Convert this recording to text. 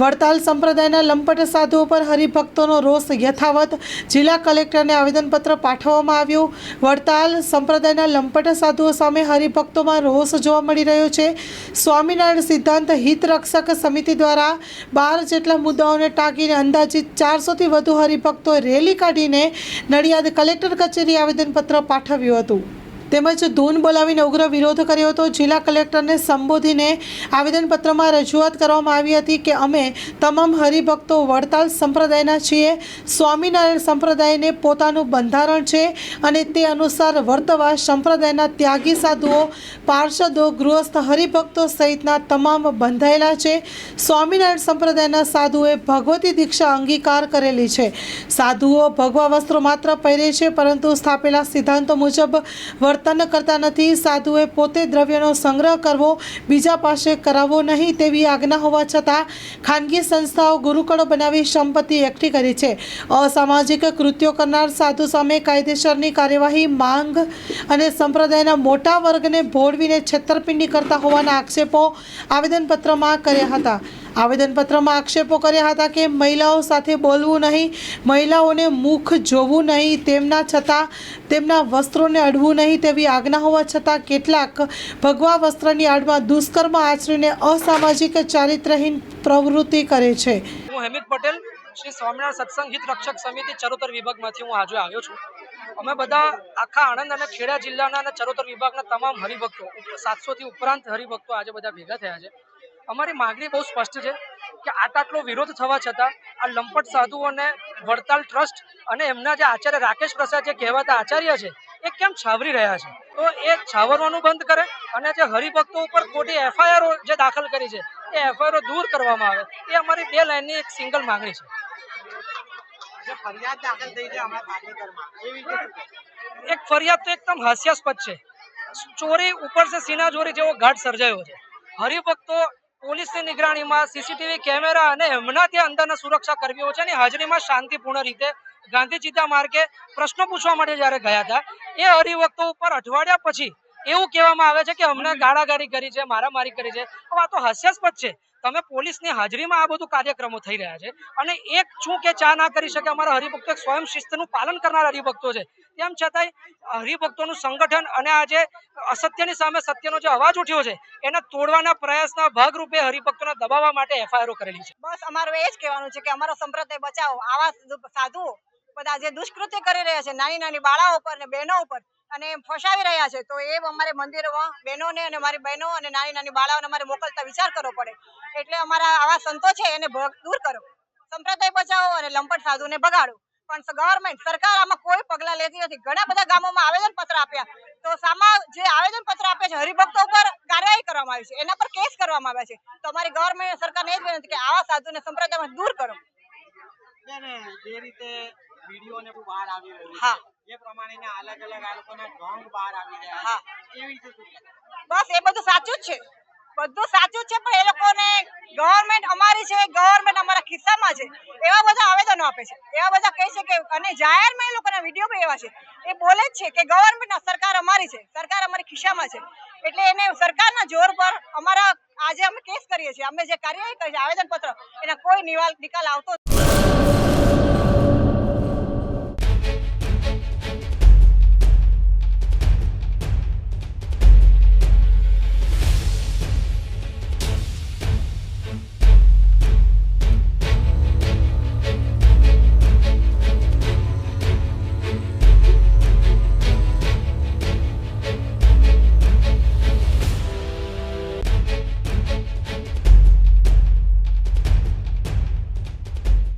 વડતાલ સંપ્રદાયના લંપટ સાધુઓ પર હરિભક્તોનો રોષ યથાવત જિલ્લા કલેક્ટરને આવેદનપત્ર પાઠવવામાં આવ્યું. વડતાલ સંપ્રદાયના લંપટ સાધુઓ સામે હરિભક્તોમાં રોષ જોવા મળી રહ્યો છે. સ્વામિનારાયણ સિદ્ધાંત હિતરક્ષક સમિતિ દ્વારા બાર જેટલા મુદ્દાઓને ટાંકીને અંદાજિત ચારસોથી વધુ હરિભક્તોએ રેલી કાઢીને નડિયાદ કલેક્ટર કચેરી આવેદનપત્ર પાઠવ્યું હતું. તેમજ ધૂન બોલાવીને ઉગ્ર વિરોધ કર્યો હતો. જિલ્લા કલેક્ટરને સંબોધીને આવેદનપત્રમાં રજૂઆત કરવામાં આવી હતી કે અમે તમામ હરિભક્તો વડતાલ સંપ્રદાયના છીએ. સ્વામિનારાયણ સંપ્રદાયને પોતાનું બંધારણ છે અને તે અનુસાર વર્તવા સંપ્રદાયના ત્યાગી સાધુઓ, પાર્ષદો, ગૃહસ્થ, હરિભક્તો સહિતના તમામ બંધાયેલા છે. સ્વામિનારાયણ સંપ્રદાયના સાધુએ ભગવતી દીક્ષા અંગીકાર કરેલી છે. સાધુઓ ભગવા વસ્ત્રો માત્ર પહેરે છે, પરંતુ સ્થાપેલા સિદ્ધાંતો મુજબ વર્તન કરતા નથી, સાધુએ પોતે દ્રવ્યનો સંગ્રહ કરવો, બીજા પાસે કરાવવો નહીં તેવી આજ્ઞા હોવા છતાં ખાનગી સંસ્થાઓ ગુરુકળો બનાવી સંપત્તિ એકઠી કરી છે. અસામાજિક કૃત્યો કરનાર સાધુ સામે કાયદેસરની કાર્યવાહી, માંગ અને સંપ્રદાયના મોટા વર્ગને ભોળવીને છેતરપિંડી કરતા હોવાના આક્ષેપો આવેદનપત્રમાં કર્યા હતા. આવેદનપત્રમાં આક્ષેપો કર્યા હતા કે મહિલાઓ સાથે બોલવું નહીં, મહિલાઓને મુખ જોવું નહીં, તેમના છતાં તેમના વસ્ત્રોને અડવું નહીં તેવી આજ્ઞા હોવા છતાં કેટલાક ભગવા વસ્ત્રની આડમાં દુષ્કર્મ આચરીને અસામાજિક ચારિત્રહીન પ્રવૃત્તિ કરે છે. હું હેમિત પટેલ, શ્રી સ્વામિનારાયણ સત્સંગ હિત રક્ષક સમિતિ ચરોતર વિભાગમાંથી હું આજે આવ્યો છું. અમે બધા આખા આણંદ અને ખેડા જિલ્લાના અને ચરોતર વિભાગના તમામ હરિભક્તો, સાતસોથી ઉપરાંત હરિભક્તો આજે બધા ભેગા થયા છે. અમારી માગણી બહુ સ્પષ્ટ છે કે આટલો વિરોધ થવા છતાં આ લંપટ સાધુઓને વડતાલ ટ્રસ્ટ અને એમના જે આચાર્ય રાકેશ પ્રસાદ જે કહેવાતા આચાર્ય છે એ કેમ છાવરી રહ્યા છે? તો એ છાવરવાનું બંધ કરે અને જે હરિભક્તો ઉપર ખોટી એફઆઈઆર જે દાખલ કરી છે એ એફઆઈઆર દૂર કરવામાં આવે એ અમારી બે લાઈનની એક સિંગલ માંગણી છે. ફરિયાદ દાખલ થઈ છે? એક ફરિયાદ તો એકદમ હાસ્યાસ્પદ છે. ચોરી ઉપર સે સીના ચોરી જેવો ઘાટ સર્જાયો છે હરિભક્તો પોલીસની નિગરાણીમાં સીસીટીવી કેમેરા અને એમના ત્યાં અંદરના સુરક્ષા કર્મીઓ છે અને હાજરીમાં શાંતિપૂર્ણ રીતે ગાંધી ચિતા માર્ગે પ્રશ્નો પૂછવા માટે જ્યારે ગયા હતા, એ હરિવક્તો ઉપર અઠવાડિયા પછી એવું કહેવામાં આવે છે કે અમને ગાળાગાળી કરી છે મારામારી કરી છે. હવે આ તો હાસ્યાસ્પદ છે. તમે પોલીસની હાજરીમાં આ બધું કાર્યક્રમો થઈ રહ્યા છે. અને એક છું કે ચા ના કરી શકે અમારા હરિભક્તો સ્વયં શિસ્તનું પાલન કરનાર હરિભક્તો છે. તેમ છતાંય હરિભક્તોનું સંગઠન અને આ જે અસત્યની સામે સત્યનો જે અવાજ ઉઠ્યો છે એને તોડવાના પ્રયાસના ભાગરૂપે હરિભક્તોને દબાવવા માટે એફઆઈઆર કરેલી છે. બસ અમારું એ જ કહેવાનું છે કે અમારો સંપ્રદાય બચાવો. આવા સાધુઓ બધા જે દુષ્કૃત્ય કરી રહ્યા છે નાની નાની બાળાઓ ઉપર ને બહેનો ઉપર અને ફસાવી રહ્યા છે તો એ અમારે મંદિરોમાં બહેનોને અને મારી બહેનો અને નાની નાની બાળાઓને અમારે મોકલતા વિચાર કરવો પડે. એટલે અમારા આવા સંતો છે એને દૂર કરો. સંપ્રદાય બચાવો અને લંપટ સાધુને ભગાડો. પણ ગવર્મેન્ટ સરકાર આમાં કોઈ પગલાં લેતી નથી. ઘણા બધા ગામોમાં આવેદન પત્ર આપ્યા. તો સામા જે આવેદન પત્ર આપ્યા છે હરિભક્તો ઉપર કાર્યવાહી કરવામાં આવી છે. એના પર કેસ કરવામાં આવ્યા છે. તો અમારી ગવર્મેન્ટ સરકારને એ જ વિનંતી કે આવા સાધુને સંપ્રદાયમાં દૂર કરો. જે રીતે વીડિયો બહાર આવી રહ્યું હા. એ પ્રમાણે અલગ અલગ આ લોકોના ઢોંગ બહાર આવી રહ્યા હા. છે. એ વિશે શું કહેશો? બસ એ બધું સાચું જ છે બધું સાચું છે પણ એ લોકોને ગવર્મેન્ટ અમારી છે ગવર્મેન્ટ અમારા ખિસ્સામાં છે એવા બધા આવેદનો આપે છે એવા બધા કહે છે કે અને જાહેરમાં એ લોકોના વીડિયો પણ એવા છે એ બોલે જ છે કે ગવર્મેન્ટ સરકાર અમારી છે સરકાર અમારી ખિસ્સામાં છે એટલે એને સરકારના જોર પર અમારા આજે અમે કેસ કરીએ છીએ અમે જે કાર્યવાહી કરીએ છીએ આવેદનપત્ર એના કોઈ નિવાલ નિકાલ આવતો નથી.